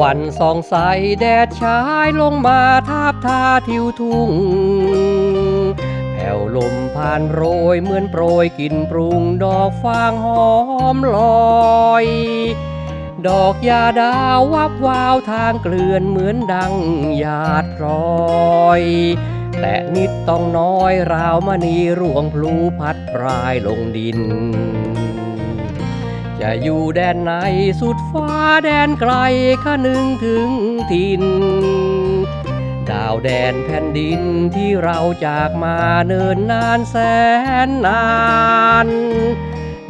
วันส่องใสแดดฉายลงมาทาบทาทิวทุ่งแผ่วลมผ่านโรยเหมือนโปรยกลิ่นปรุงดอกฟางหอมลอย ดอกยาดาววับวาวทางเกลื่อนเหมือนดังหยาดพลอยแต่นิดต้องน้อยราวมณีร่วงพลูพัดปลายลงดิน จะอยู่แดนไหนสุดฟ้าแดนไกลข้านึงถึงถิ่น ดาวแดนแผ่นดินที่เราจากมาเนินนานแสนนาน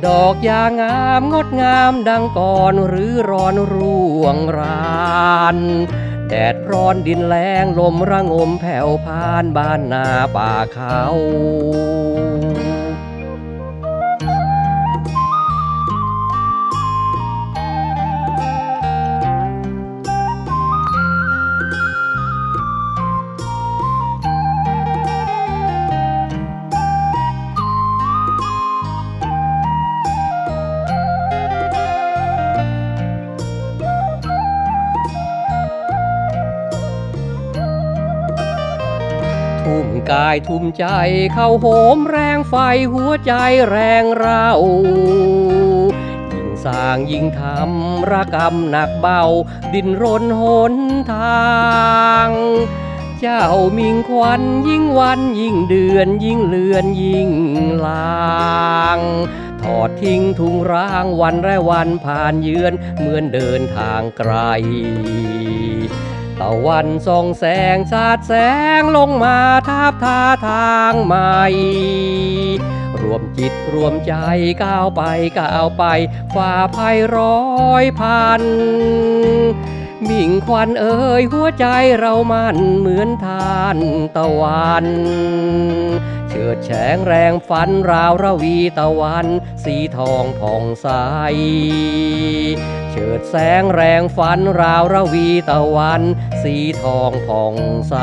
ดอกยางามงดงามดังก่อนหรือร้อนร่วงรานแดดร้อนดินแรงลมระงมแผ่วพานบ้านนาป่าเขา ทุ่มกายทุ่มใจเข้าโหมแรงไฟหัวใจแรงเรายิ่งสร้างยิ่งทำระกรรมหนักเบา ดินรนหนทางเจ้ามิงควันยิ่งวันยิ่งเดือนยิ่งเลือนยิ่งลางทอดทิ้งทุงร้างวันและวันผ่านเยือนเหมือนเดินทางไกล ตะวันส่องแสงสาดแสงลงมาทาบทาทางใหม่ รวมจิตรวมใจก้าวไปก้าวไปฝ่าภัยร้อยพันมิ่งควันเอ่ยหัวใจเรามันเหมือนทานตะวันเฉิดแฉงแรงฝันราวระวีตะวัน สีทองผ่องใส ดแสงแรงฝันราวระวีตะวัน สีทองผ่องใส